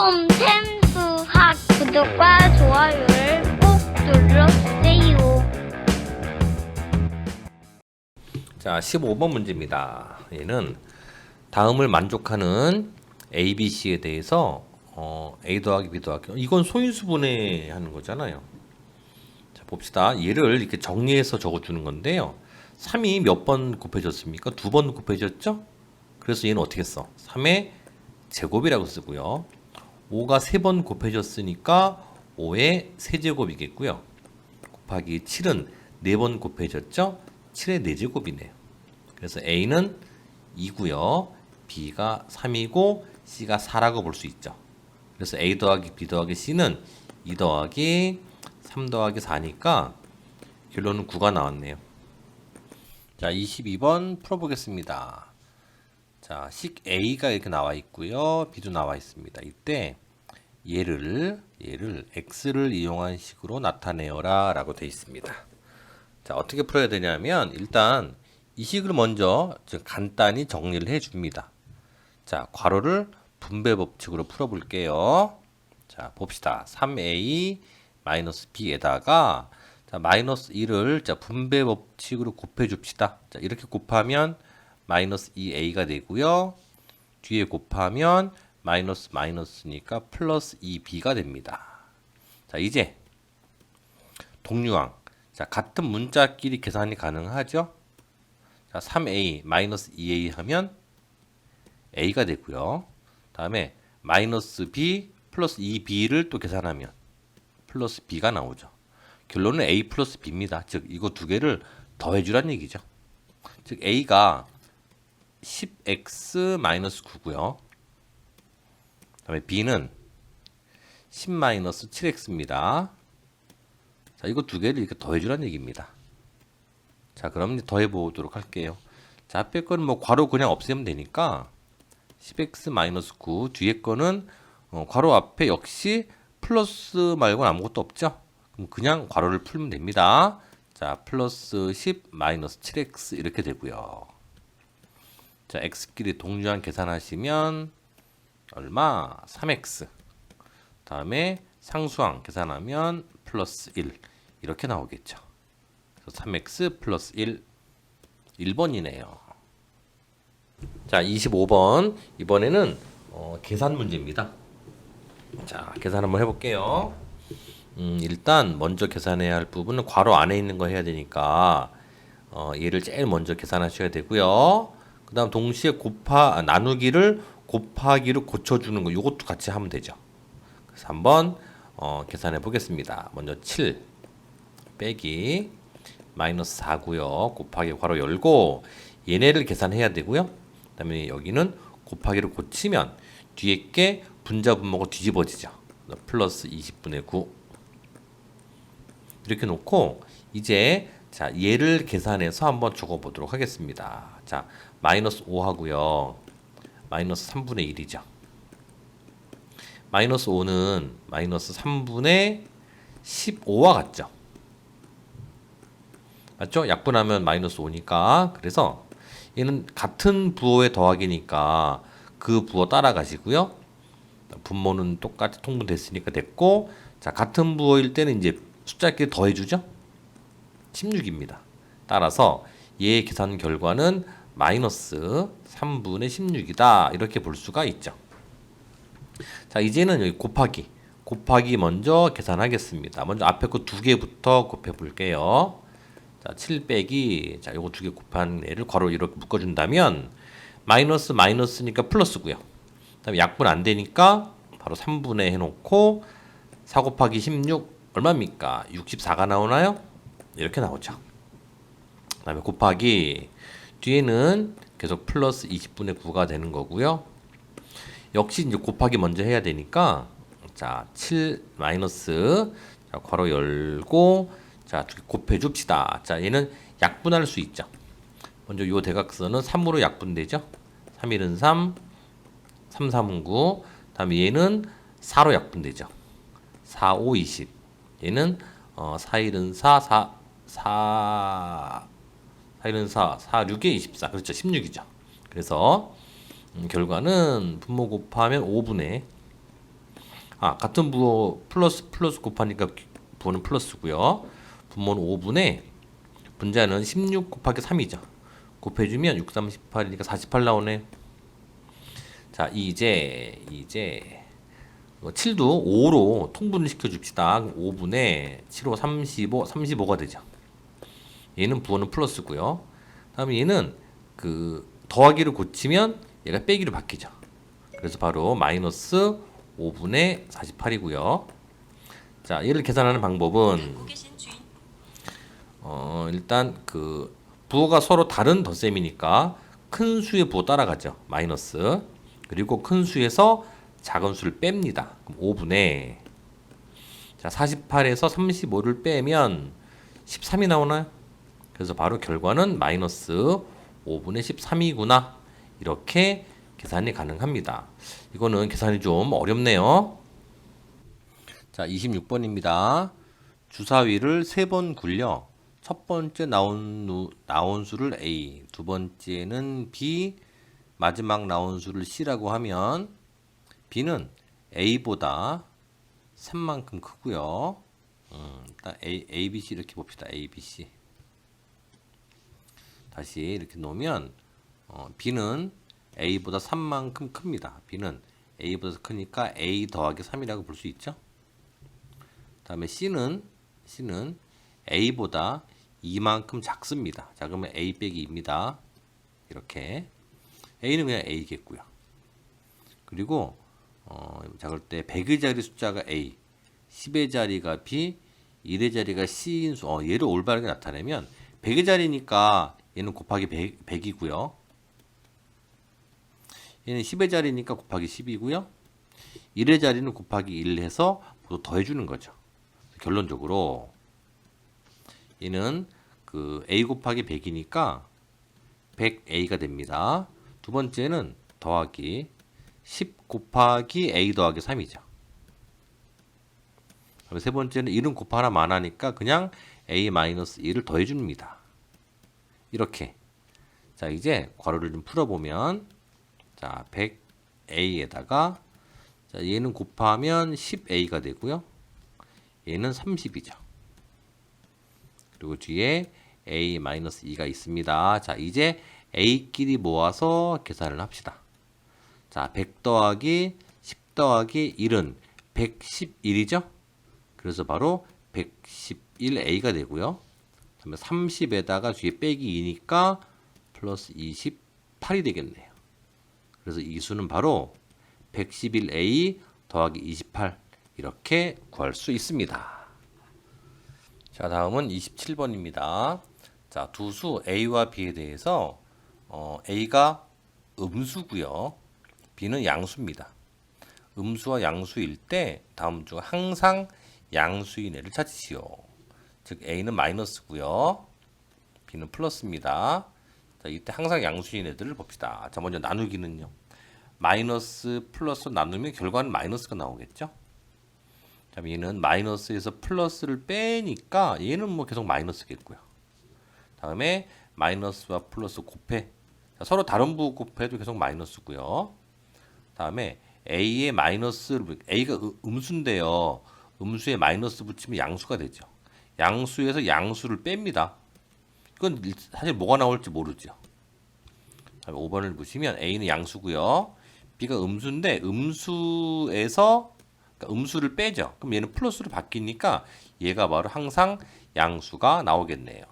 솜템수학 구독과 좋아요를 꼭 눌러주세요. 자, 15번 문제입니다. 얘는 다음을 만족하는 A, B, C에 대해서 어, A 더하기 B 더하기 이건 소인수분해 하는 거잖아요. 자, 봅시다. 얘를 이렇게 정리해서 적어주는 건데요. 3이 몇 번 곱해졌습니까? 두 번 곱해졌죠? 그래서 얘는 어떻게 써? 3의 제곱이라고 쓰고요. 5가 세번 곱해졌으니까 5의 세제곱이겠고요. 곱하기 7은 네번 곱해졌죠? 7의 4제곱이네요. 그래서 A는 2고요. B가 3이고 C가 4라고 볼 수 있죠. 그래서 A 더하기 B 더하기 C는 2 더하기 3 더하기 4니까 결론은 9가 나왔네요. 자, 22번 풀어보겠습니다. 자, 식 A가 이렇게 나와 있고요. B도 나와 있습니다. 이때 얘를 얘를 x를 이용한 식으로 나타내어라 라고 되어 있습니다. 자, 어떻게 풀어야 되냐면 일단 이 식을 먼저 좀 간단히 정리를 해 줍니다. 자, 괄호를 분배 법칙으로 풀어 볼게요. 자, 봅시다. 3a 마이너스 b에다가 자, 마이너스 1을 자, 분배 법칙으로 곱해 줍시다. 자, 이렇게 곱하면 마이너스 2a가 되고요. 뒤에 곱하면 마이너스 마이너스니까 플러스 2b가 됩니다. 자, 이제 동류항. 자, 같은 문자끼리 계산이 가능하죠? 자, 3a 마이너스 2a 하면 a가 되고요. 다음에 마이너스 b 플러스 2b를 또 계산하면 플러스 b가 나오죠. 결론은 a 플러스 b입니다. 즉 이거 두 개를 더해주란 얘기죠. 즉 a가 10x 마이너스 9고요. 다음에 b는 10 마이너스 7x입니다. 자, 이거 두 개를 이렇게 더해주란 얘기입니다. 자, 그럼 이제 더해보도록 할게요. 자, 앞에 거는 뭐 괄호 그냥 없애면 되니까 10x 마이너스 9 뒤에 거는 어, 괄호 앞에 역시 플러스 말고는 아무것도 없죠? 그럼 그냥 괄호를 풀면 됩니다. 자, 플러스 10 마이너스 7x 이렇게 되고요. 자, x끼리 동류한 계산하시면 얼마? 3x. 다음에 상수항 계산하면 플러스 1 이렇게 나오겠죠. 그래서 3x 플러스 1 1번이네요. 자, 25번 이번에는 어, 계산 문제입니다. 자, 계산 한번 해볼게요. 음, 일단 먼저 계산해야 할 부분은 괄호 안에 있는 거 해야 되니까 어, 얘를 제일 먼저 계산하셔야 되고요. 그다음 동시에 곱하 아, 나누기를 곱하기로 고쳐주는 거 이것도 같이 하면 되죠. 그래서 한번 어, 계산해 보겠습니다. 먼저 7 빼기 마이너스 4고요. 곱하기 괄호 열고 얘네를 계산해야 되고요. 그다음에 여기는 곱하기로 고치면 뒤에 게 분자 분모가 뒤집어지죠. 플러스 20분의 9 이렇게 놓고 이제 자 얘를 계산해서 한번 적어 보도록 하겠습니다. 자 마이너스 5 하고요. 마이너스 3분의 1이죠. 마이너스 5는 마이너스 3분의 15와 같죠. 맞죠? 약분하면 마이너스 5니까 그래서 얘는 같은 부호의 더하기니까 그 부호 따라가시고요. 분모는 똑같이 통분됐으니까 됐고 자 같은 부호일 때는 이제 숫자끼리 더해주죠. 16입니다. 따라서 얘의 계산 결과는 마이너스 3분의 16이다 이렇게 볼 수가 있죠. 자 이제는 여기 곱하기 곱하기 먼저 계산하겠습니다. 먼저 앞에 거 두 개부터 곱해 볼게요. 자, 7 빼기 자, 요거 두 개 곱한 애를 괄호 이렇게 묶어 준다면 마이너스 마이너스니까 플러스고요. 그다음에 약분 안 되니까 바로 3분의 해 놓고 4 곱하기 16 얼마입니까? 64가 나오나요? 이렇게 나오죠. 그 다음에 곱하기 뒤에는 계속 플러스 20분의 9가 되는 거고요. 역시 이제 곱하기 먼저 해야 되니까 자, 7 마이너스 자, 괄호 열고 자, 곱해 줍시다. 자, 얘는 약분할 수 있죠. 먼저 요 대각선은 3으로 약분되죠. 3 1은 3, 3 3은 9. 다음에 얘는 4로 약분되죠. 4 5 20. 얘는 어, 4 1은 4, 4 4 4 1은 4, 4 6에 24. 그렇죠. 16이죠. 그래서 음, 결과는 분모 곱하면 5분의 아 같은 부호 플러스 플러스 곱하니까 부호는 플러스고요. 분모는 5분의 분자는 16 곱하기 3이죠. 곱해주면 6, 3, 18이니까 48 나오네. 자 이제 이제 7도 5로 통분을 시켜줍시다. 5분의 7호 35, 35가 되죠. 얘는 부호는 플러스고요. 다음에 얘는 그 더하기를 고치면 얘가 빼기로 바뀌죠. 그래서 바로 마이너스 5분의 48이고요. 자, 얘를 계산하는 방법은 어, 일단 그 부호가 서로 다른 덧셈이니까 큰 수의 부호 따라가죠. 마이너스. 그리고 큰 수에서 작은 수를 뺍니다. 그럼 5분의 자, 48에서 35를 빼면 13이 나오나요? 그래서 바로 결과는 마이너스 5분의 13이구나. 이렇게 계산이 가능합니다. 이거는 계산이 좀 어렵네요. 자, 26번입니다. 주사위를 세 번 굴려 첫 번째 나온, 루- 나온 수를 A, 두 번째는 B, 마지막 나온 수를 C라고 하면 B는 A보다 3만큼 크고요. 음, 일단 A, A, B, C 이렇게 봅시다. A, B, C. 다시 이렇게 놓으면 어, B는 A보다 3만큼 큽니다. B는 A보다 크니까 A 더하기 3이라고 볼 수 있죠. 다음에 C는 C는 A보다 2만큼 작습니다. 자 그러면 A 빼기 2입니다. 이렇게 A는 그냥 A겠고요. 그리고 어, 작을 때 100의 자리 숫자가 A, 10의 자리가 B, 1의 자리가 C인 수. 어, 얘를 올바르게 나타내면 100의 자리니까 얘는 곱하기 100, 100이고요. 얘는 10의 자리니까 곱하기 10이고요. 1의 자리는 곱하기 1 해서 모두 더해주는 거죠. 결론적으로 얘는 그 a 곱하기 100이니까 100a가 됩니다. 두 번째는 더하기 10 곱하기 a 더하기 3이죠. 그럼 세 번째는 1은 곱하 하나 많으니까 그냥 a 마이너스 1을 더해줍니다. 이렇게 자 이제 괄호를 좀 풀어보면 자 100a에다가 자 얘는 곱하면 10a가 되고요. 얘는 30이죠. 그리고 뒤에 a-2가 있습니다. 자, 이제 a끼리 모아서 계산을 합시다. 자, 100 더하기 10 더하기 1은 111이죠? 그래서 바로 111a가 되고요. 그다음에 30에다가 뒤에 빼기 2니까 플러스 28이 되겠네요. 그래서 이 수는 바로 111a 더하기 28 이렇게 구할 수 있습니다. 자, 다음은 27번입니다. 자, 두 수 A와 B에 대해서 어, A가 음수고요. B는 양수입니다. 음수와 양수일 때 다음 중 항상 양수인 애를 찾으시오. 즉 A는 마이너스고요. B는 플러스입니다. 자, 이때 항상 양수인 애들을 봅시다. 자, 먼저 나누기는요. 마이너스 플러스 나누면 결과는 마이너스가 나오겠죠? 자, 얘는 마이너스에서 플러스를 빼니까 얘는 뭐 계속 마이너스겠고요. 다음에 마이너스와 플러스 곱해. 자, 서로 다른 부호 곱해도 계속 마이너스고요. 다음에 a의 마이너스를 a가 으- 음수인데요. 음수에 마이너스 붙이면 양수가 되죠. 양수에서 양수를 뺍니다. 이건 일- 사실 뭐가 나올지 모르죠. 다음에 5번을 보시면 a는 양수고요. b가 음수인데 음수에서 그러니까 음수를 빼죠. 그럼 얘는 플러스로 바뀌니까 얘가 바로 항상 양수가 나오겠네요.